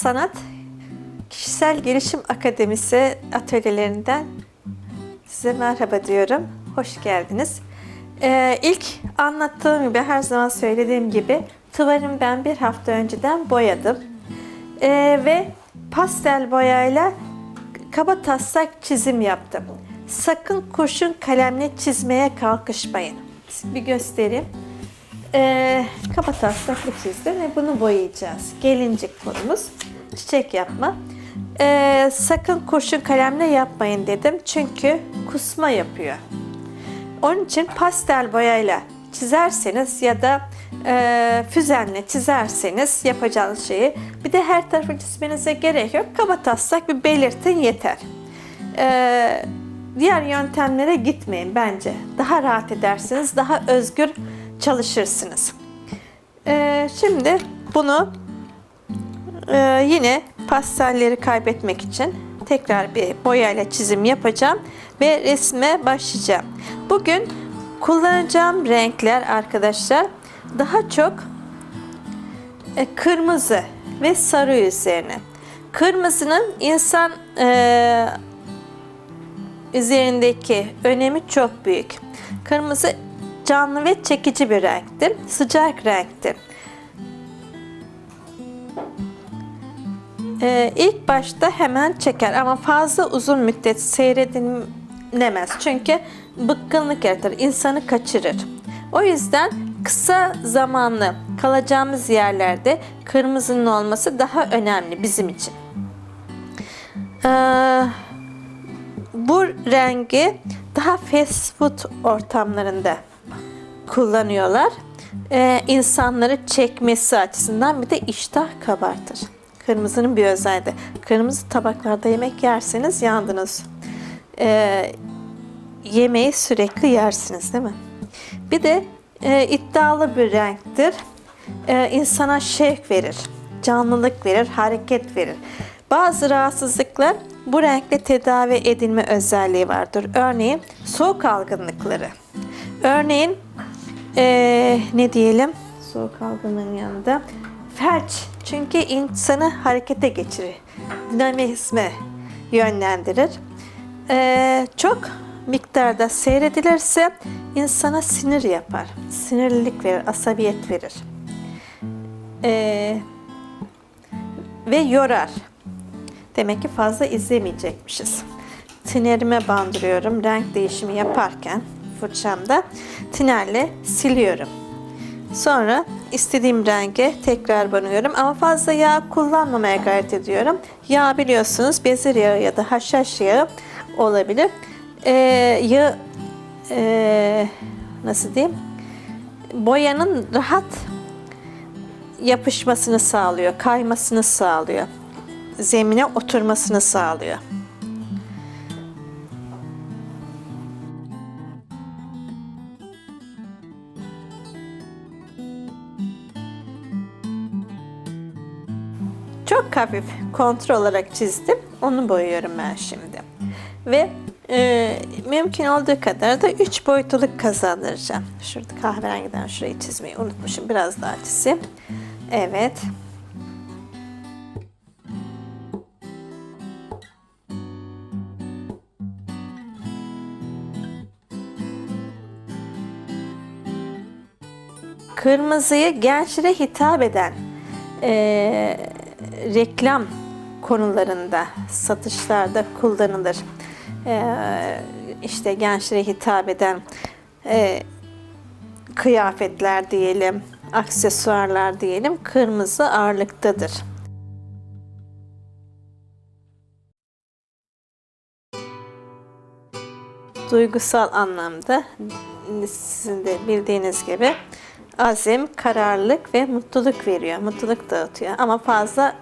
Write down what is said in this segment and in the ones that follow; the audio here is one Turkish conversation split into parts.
Sanat Kişisel Gelişim Akademisi atölyelerinden size merhaba diyorum. Hoş geldiniz. Ee, ilk anlattığım gibi, her zaman söylediğim gibi tuvalimi ben bir hafta önceden boyadım. Ee, ve pastel boyayla kaba taslak çizim yaptım. Sakın kurşun kalemle çizmeye kalkışmayın. Bir göstereyim. Ee, kaba taslaklı çizdim ve bunu boyayacağız. Gelincik konumuz. Çiçek yapma. Ee, sakın kurşun kalemle yapmayın dedim. Çünkü kusma yapıyor. Onun için pastel boyayla çizerseniz ya da e, füzenle çizerseniz yapacağınız şeyi bir de her tarafı çizmenize gerek yok. Kaba taslak bir belirtin yeter. E, diğer yöntemlere gitmeyin bence. Daha rahat edersiniz, daha özgür çalışırsınız. E, şimdi bunu e, yine pastelleri kaybetmek için tekrar bir boyayla çizim yapacağım ve resme başlayacağım. Bugün kullanacağım renkler arkadaşlar daha çok e, kırmızı ve sarı üzerine. Kırmızının insan e, üzerindeki önemi çok büyük. Kırmızı canlı ve çekici bir renktir. Sıcak renktir. Ee, ilk başta hemen çeker ama fazla uzun müddet seyredilemez. Çünkü bıkkınlık yaratır, insanı kaçırır. O yüzden kısa zamanlı kalacağımız yerlerde kırmızının olması daha önemli bizim için. Ee, bu rengi daha fast food ortamlarında kullanıyorlar. Ee, insanları çekmesi açısından bir de iştah kabartır. Kırmızının bir özelliği. Kırmızı tabaklarda yemek yerseniz yandınız. Ee, yemeği sürekli yersiniz değil mi? Bir de e, iddialı bir renktir. E, insana şevk verir, canlılık verir, hareket verir. Bazı rahatsızlıklar bu renkle tedavi edilme özelliği vardır. Örneğin soğuk algınlıkları. Örneğin e, ne diyelim soğuk algınlığın yanında felç çünkü insanı harekete geçirir, dinamizme yönlendirir. E, çok miktarda seyredilirse insana sinir yapar, sinirlilik verir, asabiyet verir. E, ve yorar. Demek ki fazla izlemeyecekmişiz. Tinerime bandırıyorum renk değişimi yaparken fırçamda tinerle siliyorum. Sonra istediğim renge tekrar banıyorum ama fazla yağ kullanmamaya gayret ediyorum. Yağ biliyorsunuz bezir yağı ya da haşhaş yağı olabilir. Ee, yağı ee, nasıl diyeyim? Boyanın rahat yapışmasını sağlıyor, kaymasını sağlıyor. Zemine oturmasını sağlıyor. Hafif kontrol olarak çizdim. Onu boyuyorum ben şimdi. Ve e, mümkün olduğu kadar da üç boyutluluk kazandıracağım. Şurada kahverengiden şurayı çizmeyi unutmuşum. Biraz daha çizeyim. Evet. Kırmızıyı gençlere hitap eden e, reklam konularında, satışlarda kullanılır. Ee, işte gençlere hitap eden e, kıyafetler diyelim, aksesuarlar diyelim, kırmızı ağırlıktadır. Duygusal anlamda sizin de bildiğiniz gibi azim, kararlılık ve mutluluk veriyor. Mutluluk dağıtıyor. Ama fazla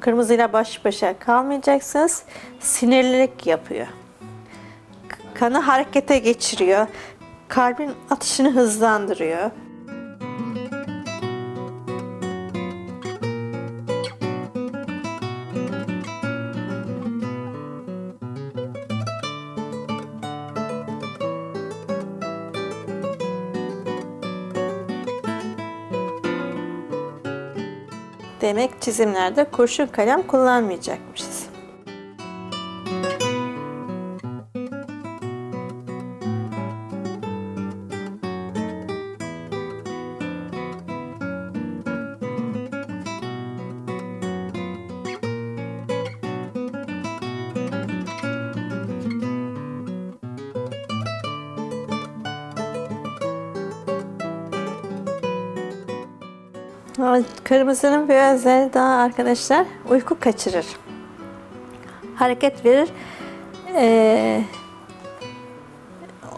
kırmızıyla baş başa kalmayacaksınız. Sinirlilik yapıyor. Kanı harekete geçiriyor. Kalbin atışını hızlandırıyor. Demek çizimlerde kurşun kalem kullanmayacakmışız. Kırmızının özelliği daha arkadaşlar uyku kaçırır. Hareket verir. Ee,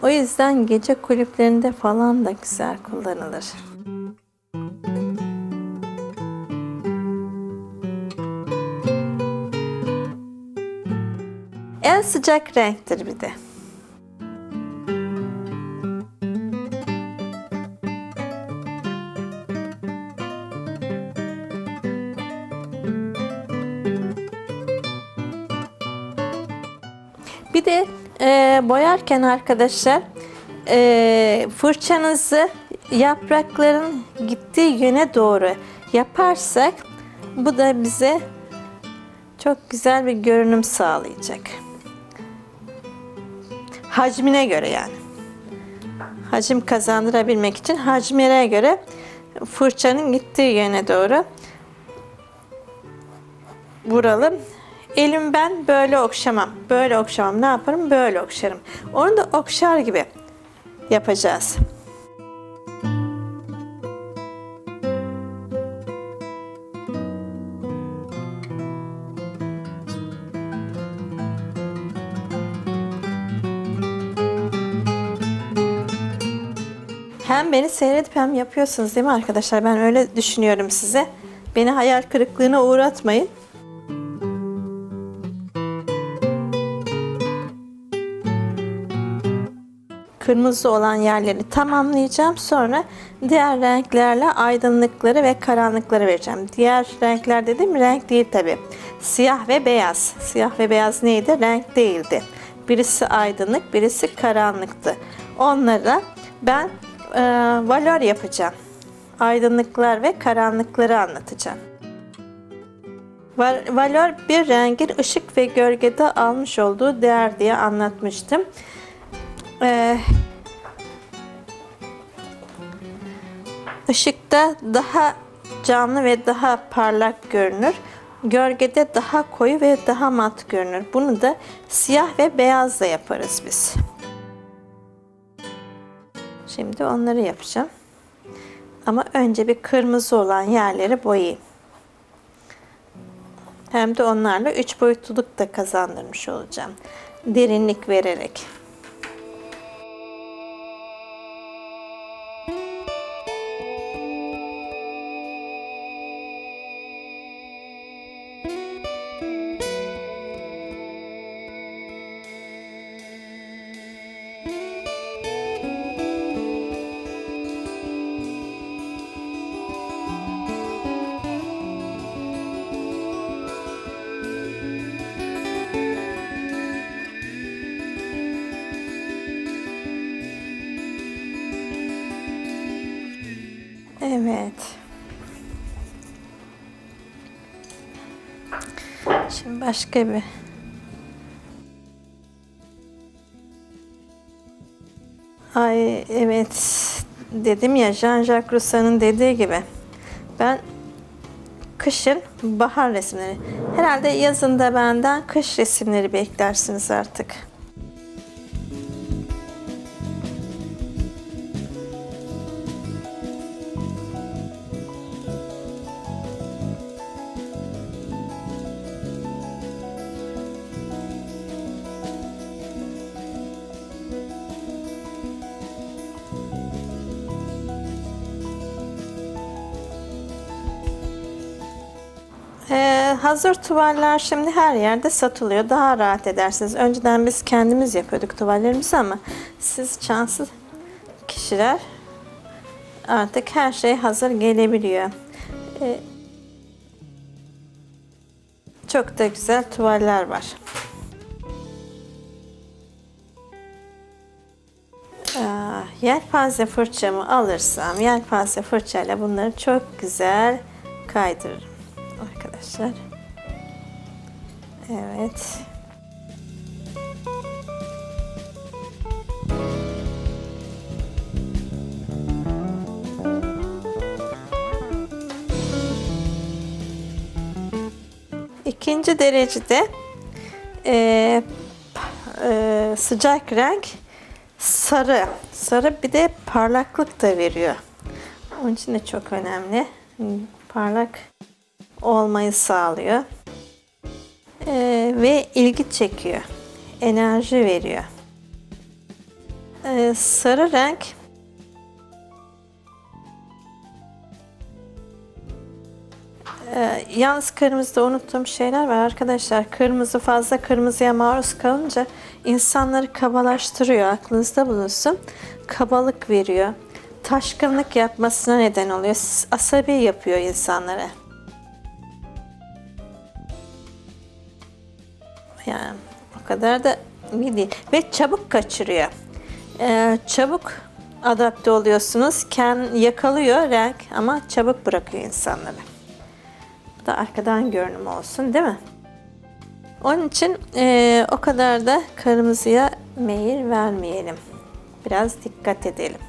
o yüzden gece kulüplerinde falan da güzel kullanılır. En sıcak renktir bir de. Boyarken arkadaşlar e, fırçanızı yaprakların gittiği yöne doğru yaparsak bu da bize çok güzel bir görünüm sağlayacak. Hacmine göre yani. Hacim kazandırabilmek için hacmine göre fırçanın gittiği yöne doğru vuralım. Elim ben böyle okşamam. Böyle okşamam. Ne yaparım? Böyle okşarım. Onu da okşar gibi yapacağız. Hem beni seyredip hem yapıyorsunuz değil mi arkadaşlar? Ben öyle düşünüyorum size. Beni hayal kırıklığına uğratmayın. Kırmızı olan yerleri tamamlayacağım. Sonra diğer renklerle aydınlıkları ve karanlıkları vereceğim. Diğer renkler dediğim renk değil tabi. Siyah ve beyaz. Siyah ve beyaz neydi? Renk değildi. Birisi aydınlık, birisi karanlıktı. Onlara ben e, valör yapacağım. Aydınlıklar ve karanlıkları anlatacağım. Valör bir rengin ışık ve gölgede almış olduğu değer diye anlatmıştım. Ee, ışıkta daha canlı ve daha parlak görünür. Gölgede daha koyu ve daha mat görünür. Bunu da siyah ve beyazla yaparız biz. Şimdi onları yapacağım. Ama önce bir kırmızı olan yerleri boyayayım. Hem de onlarla üç boyutluluk da kazandırmış olacağım. Derinlik vererek. Evet. Şimdi başka bir Ay evet dedim ya Jean-Jacques Rousseau'nun dediği gibi ben kışın bahar resimleri herhalde yazında benden kış resimleri beklersiniz artık. Hazır tuvaller şimdi her yerde satılıyor. Daha rahat edersiniz. Önceden biz kendimiz yapıyorduk tuvallerimizi ama siz şanslı kişiler artık her şey hazır gelebiliyor. Ee, çok da güzel tuvaller var. Aa, yelpaze fırçamı alırsam yelpaze fırçayla bunları çok güzel kaydırırım. arkadaşlar. Evet. İkinci derecede e, e, sıcak renk sarı. Sarı bir de parlaklık da veriyor. Onun için de çok önemli. Parlak olmayı sağlıyor. E, ve ilgi çekiyor. Enerji veriyor. E, sarı renk Ee, yalnız kırmızıda unuttuğum şeyler var arkadaşlar. Kırmızı fazla kırmızıya maruz kalınca insanları kabalaştırıyor. Aklınızda bulunsun. Kabalık veriyor. Taşkınlık yapmasına neden oluyor. Asabi yapıyor insanları. Yani o kadar da iyi değil. Ve çabuk kaçırıyor. Ee, çabuk adapte oluyorsunuz. Ken yakalıyor renk ama çabuk bırakıyor insanları. Bu da arkadan görünüm olsun değil mi? Onun için eee, o kadar da kırmızıya meyil vermeyelim. Biraz dikkat edelim.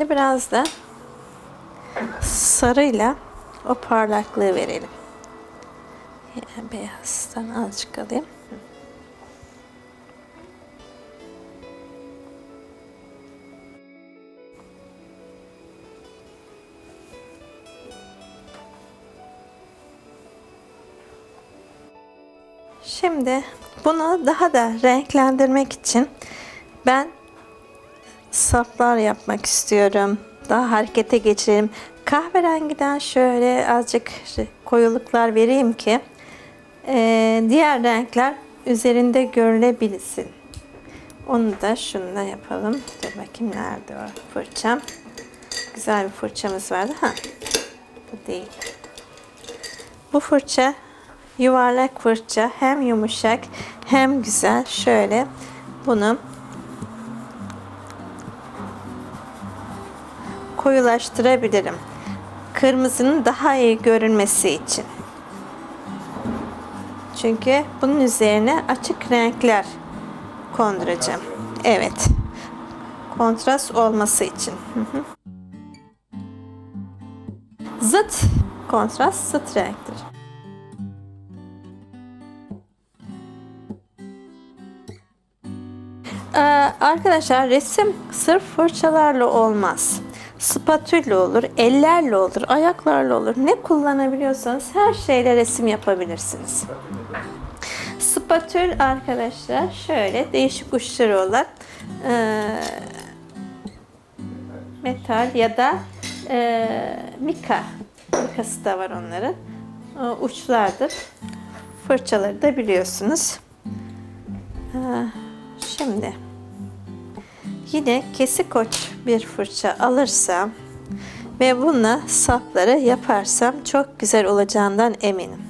Şimdi biraz da sarıyla o parlaklığı verelim. Yani beyazdan azıcık alayım. Şimdi bunu daha da renklendirmek için ben saplar yapmak istiyorum. Daha harekete geçirelim. Kahverengiden şöyle azıcık koyuluklar vereyim ki eee, diğer renkler üzerinde görülebilsin. Onu da şununla yapalım. Dur bakayım nerede o fırçam. Güzel bir fırçamız vardı. Ha, bu değil. Bu fırça yuvarlak fırça hem yumuşak hem güzel. Şöyle bunu koyulaştırabilirim. Kırmızının daha iyi görünmesi için. Çünkü bunun üzerine açık renkler konduracağım. Evet. Kontrast olması için. Zıt kontrast zıt renktir. Ee, arkadaşlar resim sırf fırçalarla olmaz. Spatülle olur, ellerle olur, ayaklarla olur. Ne kullanabiliyorsanız her şeyle resim yapabilirsiniz. Spatül arkadaşlar şöyle değişik uçları olan e, metal ya da e, mika. Mikası da var onların. O uçlardır. Fırçaları da biliyorsunuz. Ee, Şimdi yine kesik koç bir fırça alırsam ve bununla sapları yaparsam çok güzel olacağından eminim.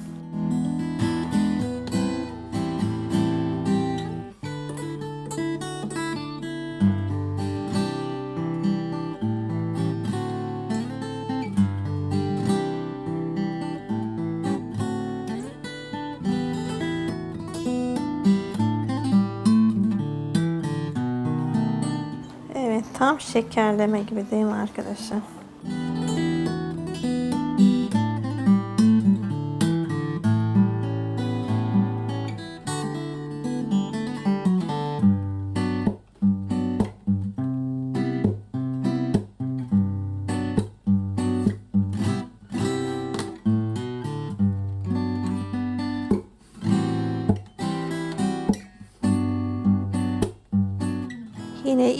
Şekerleme gibi değil mi arkadaşlar?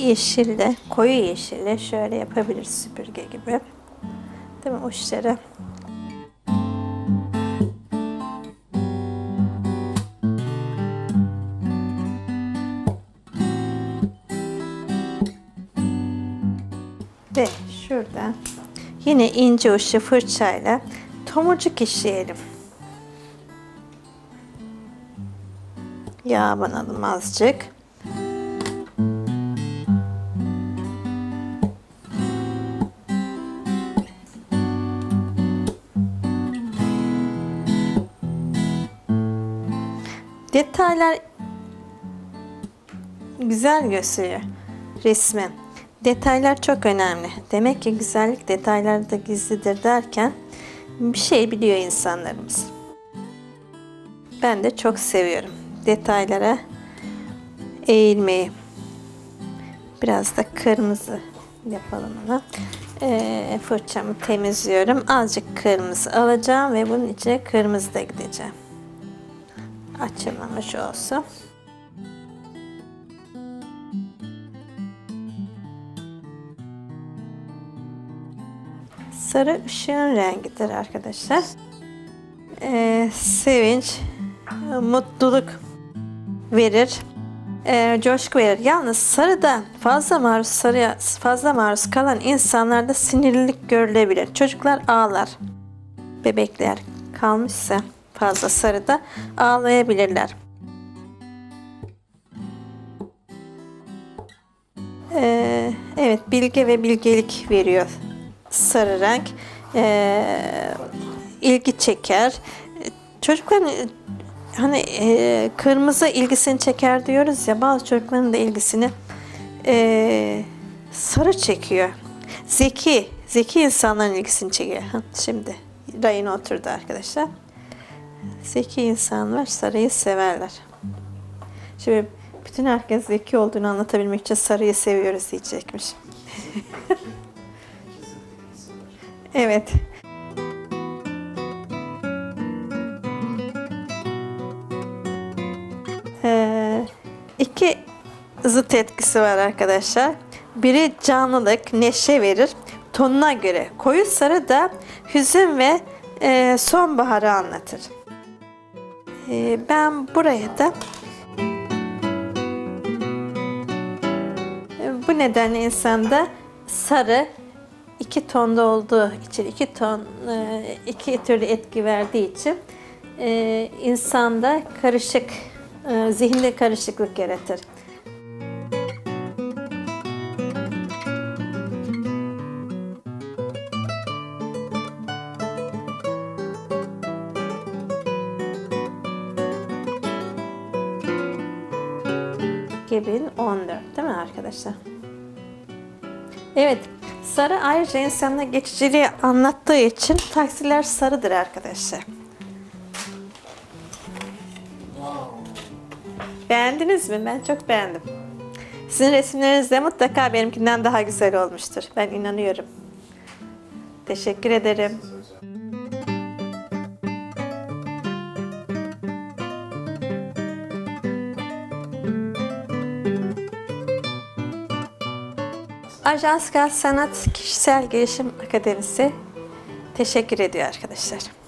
Yeşille, koyu yeşille şöyle yapabiliriz süpürge gibi. Değil mi uçları? Ve şurada yine ince uçlu fırçayla tomurcuk işleyelim. Yağ banalım azıcık. Detaylar güzel gösteriyor resmi. Detaylar çok önemli. Demek ki güzellik detaylarda gizlidir derken bir şey biliyor insanlarımız. Ben de çok seviyorum detaylara eğilmeyi. Biraz da kırmızı yapalım ona. Ee, fırçamı temizliyorum. Azıcık kırmızı alacağım ve bunun içine kırmızı da gideceğim. Açılmamış olsun. Sarı ışığın rengidir arkadaşlar. Ee, sevinç, mutluluk verir, e, coşku verir. Yalnız sarıda fazla maruz sarıya fazla maruz kalan insanlarda sinirlilik görülebilir. Çocuklar ağlar. Bebekler kalmışsa fazla sarıda ağlayabilirler. Ee, evet bilge ve bilgelik veriyor sarı renk. Ee, ilgi çeker. Çocukların hani e, kırmızı ilgisini çeker diyoruz ya bazı çocukların da ilgisini e, sarı çekiyor. Zeki, zeki insanların ilgisini çekiyor. Şimdi rayına oturdu arkadaşlar. Zeki insanlar sarıyı severler. Şimdi bütün herkes zeki olduğunu anlatabilmek için sarıyı seviyoruz diyecekmiş. evet. Ee, iki zıt etkisi var arkadaşlar. Biri canlılık, neşe verir. Tonuna göre. Koyu sarı da hüzün ve e, sonbaharı anlatır. Ee, ben buraya da e, bu nedenle insanda sarı iki tonda olduğu için, iki ton, e, iki türlü etki verdiği için e, insanda karışık, e, zihinde karışıklık yaratır. ...2014 değil mi arkadaşlar? Evet, sarı ayrıca insana geçiciliği anlattığı için taksiler sarıdır arkadaşlar. Beğendiniz mi? Ben çok beğendim. Sizin resimleriniz de mutlaka benimkinden daha güzel olmuştur. Ben inanıyorum. Teşekkür ederim. Ajans Gaz Sanat Kişisel Gelişim Akademisi teşekkür ediyor arkadaşlar.